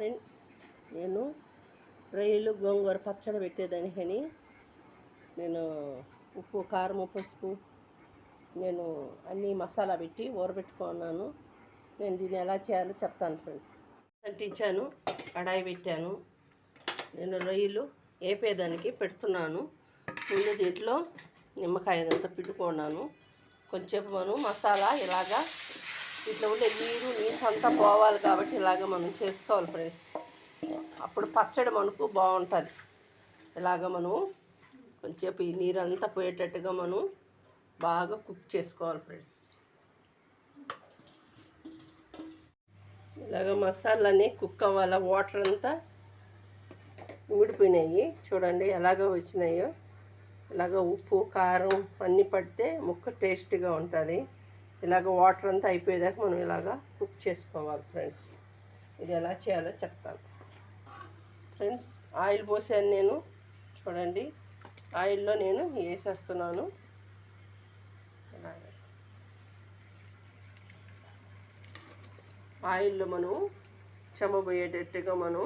Friend నేను రొయ్యలు గోంగూర పచ్చడి పెట్టేదానికని నేను ఉప్పు కారం పసుపు నేను అన్నీ మసాలా పెట్టి ఊరబెట్టుకున్నాను. నేను దీన్ని ఎలా చేయాలో చెప్తాను ఫ్రెండ్స్ అంటించాను కడాయి పెట్టాను. నేను రొయ్యలు వేపేదానికి పెడుతున్నాను. ముందు దీంట్లో నిమ్మకాయ అంతా పిండుకున్నాను. కొంచెం మనం మసాలా ఇలాగా ఇట్లా ఉండే నీరు నీసు అంతా పోవాలి కాబట్టి ఇలాగ మనం చేసుకోవాలి ఫ్రెండ్స్. అప్పుడు పచ్చడి మనకు బాగుంటుంది. ఇలాగ మనం కొంచెం ఈ నీరు అంతా పోయేటట్టుగా మనం బాగా కుక్ చేసుకోవాలి ఫ్రెండ్స్. ఇలాగ మసాలాని కుక్ అవ్వాలి? వాటర్ అంతా ఊడిపోయినాయి. చూడండి ఎలాగ వచ్చినాయో. ఇలాగ ఉప్పు కారం అన్నీ పడితే ముక్క టేస్ట్గా ఉంటుంది. ఇలాగ వాటర్ అంతా అయిపోయేదాకా మనం ఇలాగా కుక్ చేసుకోవాలి ఫ్రెండ్స్. ఇది ఎలా చేయాలో చెప్తాను. ఫ్రెండ్స్ ఆయిల్ పోసాను నేను. చూడండి ఆయిల్లో నేను వేసేస్తున్నాను. ఇలాగ. ఆయిల్లో మనం చెమ్మబోయేటట్టుగా మనం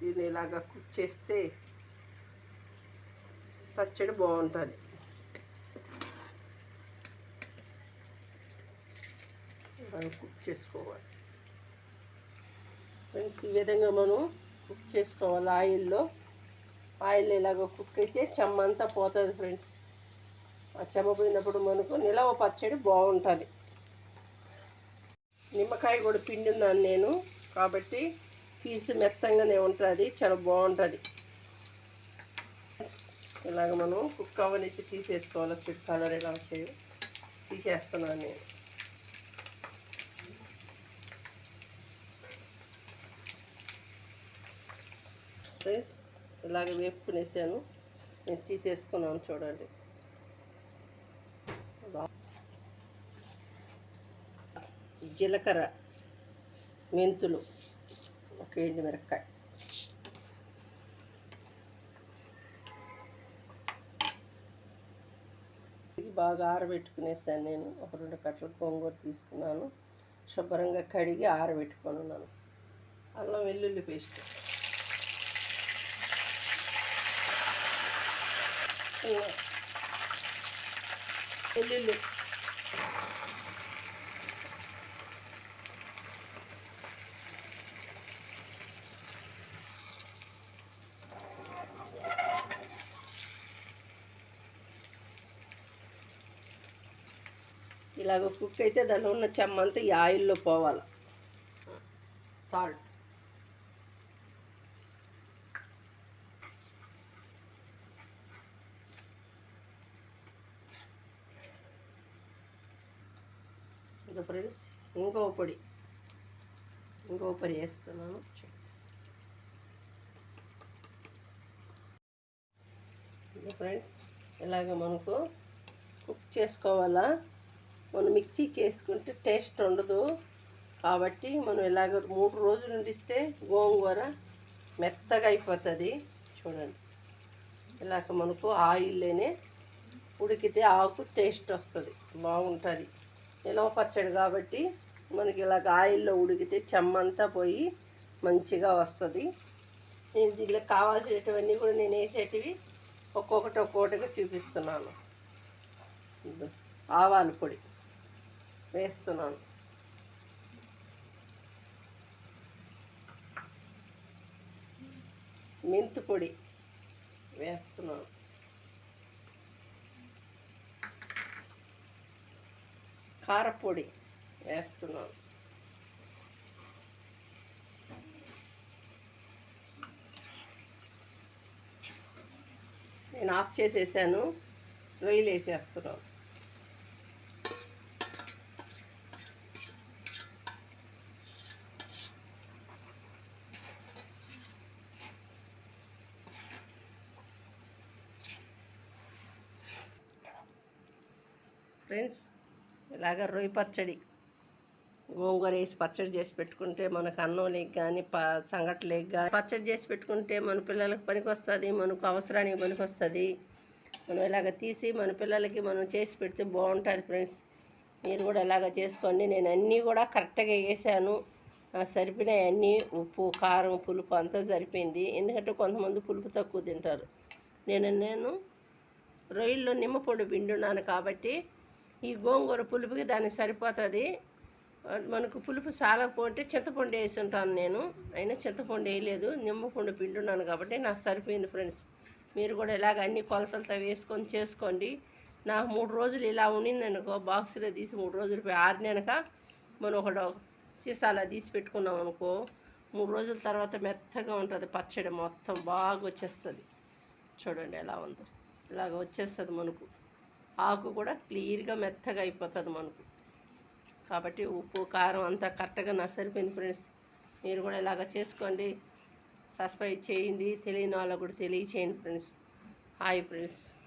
దీన్ని ఇలాగా కుక్ చేస్తే పచ్చడి బాగుంటుంది. కుక్ చేసుకోవాలి. ఫ్రెండ్స్ ఈ విధంగా మనం కుక్ చేసుకోవాలి ఆయిల్లో. ఆయిల్ ఇలాగ కుక్ అయితే చెమ్మ అంతా పోతుంది ఫ్రెండ్స్. ఆ చెమ్మ పోయినప్పుడు మనకు నిలవ పచ్చడి బాగుంటుంది. నిమ్మకాయ కూడా పిండున్నాను నేను. కాబట్టి పీసు మెత్తంగానే ఉంటుంది చాలా బాగుంటుంది. ఇలాగ మనం కుక్ అవనిచ్చి తీసేసుకోవాలి. ఫుడ్ కలర్ ఇలా చేయ తీసేస్తున్నాను నేను. ఫ్రెండ్స్ ఇలాగ వేపుకునేసాను నేను తీసేసుకున్నాను చూడండి. జీలకర్ర మెంతులు ఒక ఎండు మిరపకాయ ఇది బాగా ఆరబెట్టుకునేసాను నేను. ఒక రెండు కట్టలు గోంగూర తీసుకున్నాను. శుభ్రంగా కడిగి ఆరబెట్టుకొని ఉన్నాను అల్లం వెల్లుల్లి పేస్ట్. వెల్లుల్లి ఇలాగ కుక్ అయితే దానిలో ఉన్న చెమ్మంతా ఈ ఆయిల్లో పోవాలి. సాల్ట్. ఇంకా ఫ్రెండ్స్ ఇంకో పొడి. ఇంకో పొడి వేస్తున్నాను. ఫ్రెండ్స్ ఇలాగ మనకు కుక్ చేసుకోవాలా? మనం మిక్సీకి వేసుకుంటే టేస్ట్ ఉండదు. కాబట్టి మనం ఇలాగ మూడు రోజులు ఉండిస్తే గోంగూర మెత్తగా అయిపోతుంది. చూడండి. ఇలాగ మనకు ఆయిల్లోనే ఉడికితే ఆకు టేస్ట్ వస్తుంది. బాగుంటుంది. నిలవ పచ్చడి కాబట్టి మనకి ఇలాగ ఆయిల్లో ఉడికితే చెమ్మంతా పోయి మంచిగా వస్తుంది. నేను దీనిలో కావాల్సినటువన్నీ కూడా నేను వేసేటివి ఒక్కొక్కటి ఒక్కొక్కటిగా చూపిస్తున్నాను. ఆవాల పొడి వేస్తున్నాను. మెంతు పొడి వేస్తున్నాను. కారపొడి వేస్తున్నాను. నేను ఆఫ్ చేసేసాను రొయ్యలు వేసేస్తున్నాను. ఫ్రెండ్స్ ఇలాగ రొయ్య పచ్చడి గోంగూర వేసి పచ్చడి చేసి పెట్టుకుంటే మనకు అన్నం లేక కానీ ప సంగటి లేక కానీ పచ్చడి చేసి పెట్టుకుంటే మన పిల్లలకు పనికి వస్తుంది మనకు అవసరానికి పనికి వస్తుంది. మనం ఇలాగ తీసి మన పిల్లలకి మనం చేసి పెడితే బాగుంటుంది ఫ్రెండ్స్. మీరు కూడా ఇలాగ చేసుకోండి. నేను అన్నీ కూడా కరెక్ట్గా వేసాను. సరిపోయినాయి అన్నీ. ఉప్పు కారం పులుపు అంతా సరిపోయింది. ఎందుకంటే కొంతమంది పులుపు తక్కువ తింటారు. నేను నేను రొయ్యల్లో నిమ్మపండు పిండున్నాను కాబట్టి ఈ గోంగూర పులుపుకి దానికి సరిపోతుంది. మనకు పులుపు సాలకపోతే చింతపండు వేసి ఉంటాను నేను. అయినా చింతపండు వేయలేదు. నిమ్మపండు పిండున్నాను కాబట్టి నాకు సరిపోయింది ఫ్రెండ్స్. మీరు కూడా ఇలాగ అన్ని కొలతలతో వేసుకొని చేసుకోండి. నాకు మూడు రోజులు ఇలా ఉండిందనుకో బాక్స్లో తీసి మూడు రోజులు పోయి ఆరినాక మనం ఒక సీసాలో తీసి పెట్టుకున్నాం అనుకో మూడు రోజుల తర్వాత మెత్తగా ఉంటుంది పచ్చడి. మొత్తం బాగా వచ్చేస్తుంది. చూడండి ఎలా ఉందో. ఇలాగ వచ్చేస్తుంది మనకు. ఆకు కూడా క్లియర్గా మెత్తగా అయిపోతుంది మనకు. కాబట్టి ఉప్పు కారం అంతా కరెక్ట్గా నా సరిపోయింది ఫ్రెండ్స్. మీరు కూడా ఇలాగ చేసుకోండి. సబ్స్క్రైబ్ చేయండి. తెలియని వాళ్ళకు కూడా తెలియచేయండి ఫ్రెండ్స్. Hi friends.